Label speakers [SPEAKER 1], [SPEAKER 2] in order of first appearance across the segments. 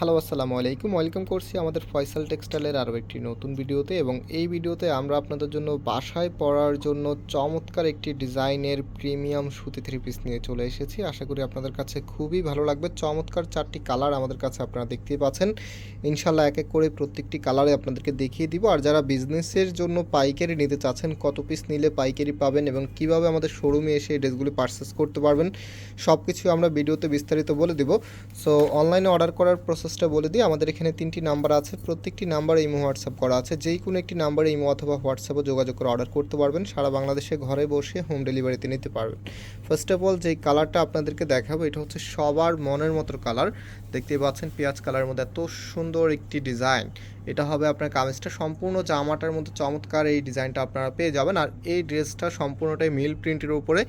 [SPEAKER 1] Hello, আসসালামু আলাইকুম। Welcome করছি আমাদের ফয়সাল টেক্সটাইলের আরও একটি নতুন ভিডিওতে এবং এই ভিডিওতে আমরা আপনাদের জন্য বাসায় পরার জন্য চমৎকার একটি ডিজাইনের প্রিমিয়াম সুতি থ্রি পিস নিয়ে চলে এসেছি। আশা করি আপনাদের কাছে খুবই ভালো লাগবে। চমৎকার চারটি কালার আমাদের কাছে আপনারা দেখতেই পাচ্ছেন। ইনশাল্লাহ এক এক করে প্রত্যেকটি কালারে আপনাদেরকে দেখিয়ে দিব। আর যারা বিজনেসের জন্য পাইকারি নিতে চাচ্ছেন, কত পিস নিলে পাইকারি পাবেন এবং কীভাবে আমাদের শোরুমে এসে ড্রেসগুলি পারচেস করতে পারবেন সব কিছু আমরা ভিডিওতে বিস্তারিত বলে দিব। সো, অনলাইনে অর্ডার করার প্রসেসটা বলে দিই, আমাদের এখানে তিনটি নাম্বার আছে। প্রত্যেকটি নাম্বারে ইমো হোয়াটসঅ্যাপ করা আছে। যেই কোনো একটি নাম্বারে ইমো অথবা হোয়াটসঅ্যাপে যোগাযোগ করে অর্ডার করতে পারবেন। সারা বাংলাদেশে ঘরে বসে হোম ডেলিভারিতে নিতে পারবেন। ফার্স্ট অফ অল যেই কালারটা আপনাদেরকে দেখাবো, এটা হচ্ছে সবার মনের মতো কালার দেখতেই পাচ্ছেন পেঁয়াজ কালারের মধ্যে এত সুন্দর একটি ডিজাইন এটা হবে আপনার কামিজটা। সম্পূর্ণ জামাটার মতো চমৎকার এই ডিজাইনটা আপনারা পেয়ে যাবেন। আর এই ড্রেসটা সম্পূর্ণটাই মিল প্রিন্টের উপরে।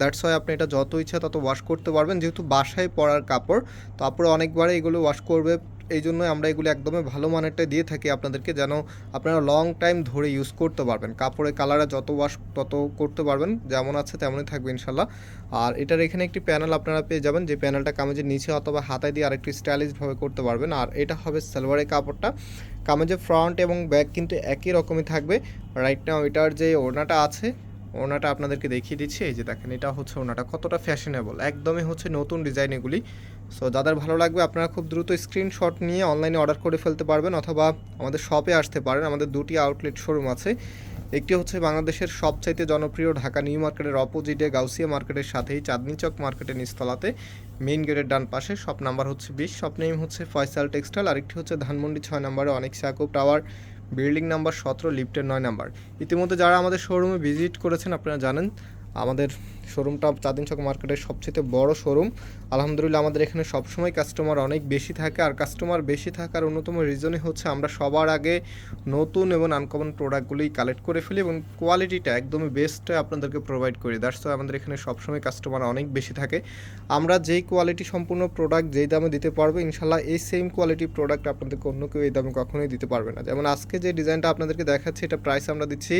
[SPEAKER 1] দ্যাটস ওয়াই আপনি এটা যত ইচ্ছা তত ওয়াশ করতে পারবেন। যেহেতু বাসায় পরার কাপড়, তো আপনারা অনেকবারই এগুলো ওয়াশ করবে, এই জন্যই আমরা এগুলো একদমই ভালো মানেরটা দিয়ে থাকি আপনাদেরকে, যেন আপনারা লং টাইম ধরে ইউজ করতে পারবেন। কাপড়ের কালারে যত ওয়াশ তত করতে পারবেন, যেমন আছে তেমনই থাকবে ইনশাল্লাহ। আর এটার এখানে একটি প্যানেল আপনারা পেয়ে যাবেন, যে প্যানেলটা কামেজের নিচে অথবা হাতায় দিয়ে আরেকটি স্টাইলিশভাবে করতে পারবেন। আর এটা হবে সালোয়ারের কাপড়টা। কামেজের ফ্রন্ট এবং ব্যাক কিন্তু একই রকমই থাকবে। রাইট নাও এটার যে ওড়নাটা আছে ওড়নাটা আপনাদেরকে দেখিয়ে দিচ্ছি, এই যে দেখেন, এটা হচ্ছে ওড়নাটা কতটা ফ্যাশনেবল একদমই হচ্ছে নতুন ডিজাইন এগুলি। সো যাদের ভালো লাগবে, আপনারা খুব দ্রুত স্ক্রিনশট নিয়ে অনলাইনে অর্ডার করে ফেলতে পারবেন, অথবা আমাদের শপে আসতে পারেন। আমাদের দুটি আউটলেট শোরুম আছে। একটি হচ্ছে বাংলাদেশের সবচাইতে জনপ্রিয় ঢাকা নিউ মার্কেটের অপোজিটে গাউসিয়া মার্কেটের সাথেই চাঁদনি চক মার্কেটের নিস্তলাতে মেইন গেটের ডান পাশে। শপ নাম্বার হচ্ছে বিশ শপ নেম হচ্ছে ফয়সাল টেক্সটাইল আরেকটি হচ্ছে ধানমন্ডি ছয় নম্বরে অনেক সাকুব টাওয়ার বিল্ডিং নাম্বার সতেরো, লিফটের নয় নাম্বার। ইতিমধ্যে যারা আমাদের শোরুমে ভিজিট করেছেন, আপনারা জানেন, আমাদের শোরুমটা চাঁদিন চক মার্কেটের সবচেয়ে বড় শোরুম আলহামদুলিল্লাহ, আমাদের এখানে সবসময় কাস্টমার অনেক বেশি থাকে। আর কাস্টমার বেশি থাকার অন্যতম রিজনই হচ্ছে আমরা সবার আগে নতুন এবং আনকমন প্রোডাক্টগুলি কালেক্ট করে ফেলি এবং কোয়ালিটিটা একদমই বেস্ট আপনাদেরকে প্রোভাইড করি দ্যাটস আমাদের এখানে সবসময় কাস্টমার অনেক বেশি থাকে। আমরা যেই কোয়ালিটি সম্পূর্ণ প্রোডাক্ট যেই দামে দিতে পারব ইনশাল্লাহ এই সেম কোয়ালিটি প্রোডাক্ট আপনাদেরকে অন্য কেউ এই দামে কখনোই দিতে পারবে না। যেমন আজকে যে ডিজাইনটা আপনাদেরকে দেখাচ্ছি, এটা প্রাইস আমরা দিচ্ছি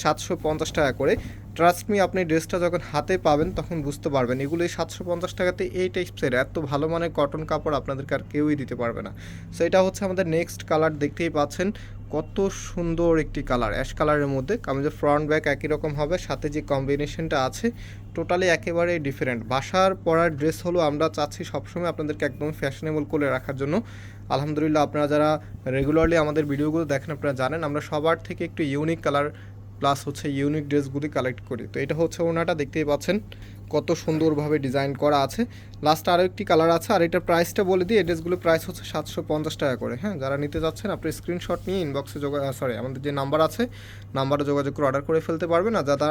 [SPEAKER 1] সাতশো পঞ্চাশ টাকা করে। ট্রাস্ট মি আপনি ড্রেসটা যখন হাতে পাবেন, তখন বুঝতে পারবেন। এগুলো সাতশো পঞ্চাশ টাকাতে এই টাইপসের এত ভালো মানের কটন কাপড় আপনাদেরকে আর কেউই দিতে পারবে না। সো এটা হচ্ছে আমাদের নেক্সট কালার দেখতেই পাচ্ছেন। কত সুন্দর একটি কালার অ্যাশ কালারের মধ্যে। কামিজের ফ্রন্ট ব্যাক একই রকম হবে, সাথে যে কম্বিনেশনটা আছে টোটালি একেবারে ডিফারেন্ট বাসার পরার ড্রেস হলো আমরা চাচ্ছি সবসময় আপনাদেরকে একদম ফ্যাশনেবল করে রাখার জন্য। আলহামদুলিল্লাহ, আপনারা যারা রেগুলারলি আমাদের ভিডিওগুলো দেখেন, আপনারা জানেন, আমরা সবার থেকে একটু ইউনিক কালার প্লাস হচ্ছে ইউনিক ড্রেসগুলি কালেক্ট করি। তো এটা হচ্ছে ওনাটা দেখতেই পাচ্ছেন। কত সুন্দরভাবে ডিজাইন করা আছে। লাস্ট আরও একটি কালার আছে, আর এটার প্রাইসটা বলে দিই এই ড্রেসগুলোর প্রাইস হচ্ছে সাতশো পঞ্চাশ টাকা করে। হ্যাঁ যারা নিতে যাচ্ছেন, আপনি স্ক্রিনশট নিয়ে ইনবক্সে যোগা সরি আমাদের যে নাম্বার আছে নাম্বারে যোগাযোগ করে অর্ডার করে ফেলতে পারবেন। আর যারা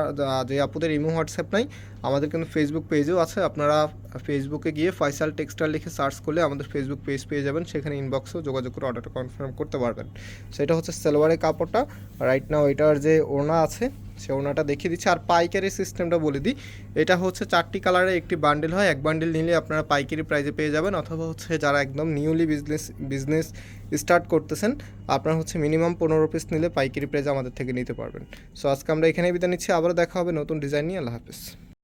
[SPEAKER 1] যে আপুদের ইমো হোয়াটসঅ্যাপ নাই, আমাদের কিন্তু ফেসবুক পেজও আছে। আপনারা ফেসবুকে গিয়ে ফয়সাল টেক্সটাইল লিখে সার্চ করলে আমাদের ফেসবুক পেজ পেয়ে যাবেন। সেখানে ইনবক্সেও যোগাযোগ করে অর্ডারটা কনফার্ম করতে পারবেন। সেটা হচ্ছে সালোয়ারের কাপড়টা। রাইট নাও এটার যে ওড়না আছে সে ওনাটা দেখিয়ে দিচ্ছি। আর পাইকারি সিস্টেমটা বলে দিই, এটা হচ্ছে চারটি কালারে একটি বান্ডেল হয়। এক বান্ডেল নিলে আপনারা পাইকারি প্রাইজে পেয়ে যাবেন অথবা হচ্ছে যারা একদম নিউলি বিজনেস বিজনেস স্টার্ট করতেছেন, আপনারা হচ্ছে মিনিমাম পনেরো পিস নিলে পাইকারি প্রাইজে আমাদের থেকে নিতে পারবেন। সো আজকে আমরা এখানেই বিদায় নিচ্ছি। আবারও দেখা হবে নতুন ডিজাইন নিয়ে। আল্লাহ হাফিজ।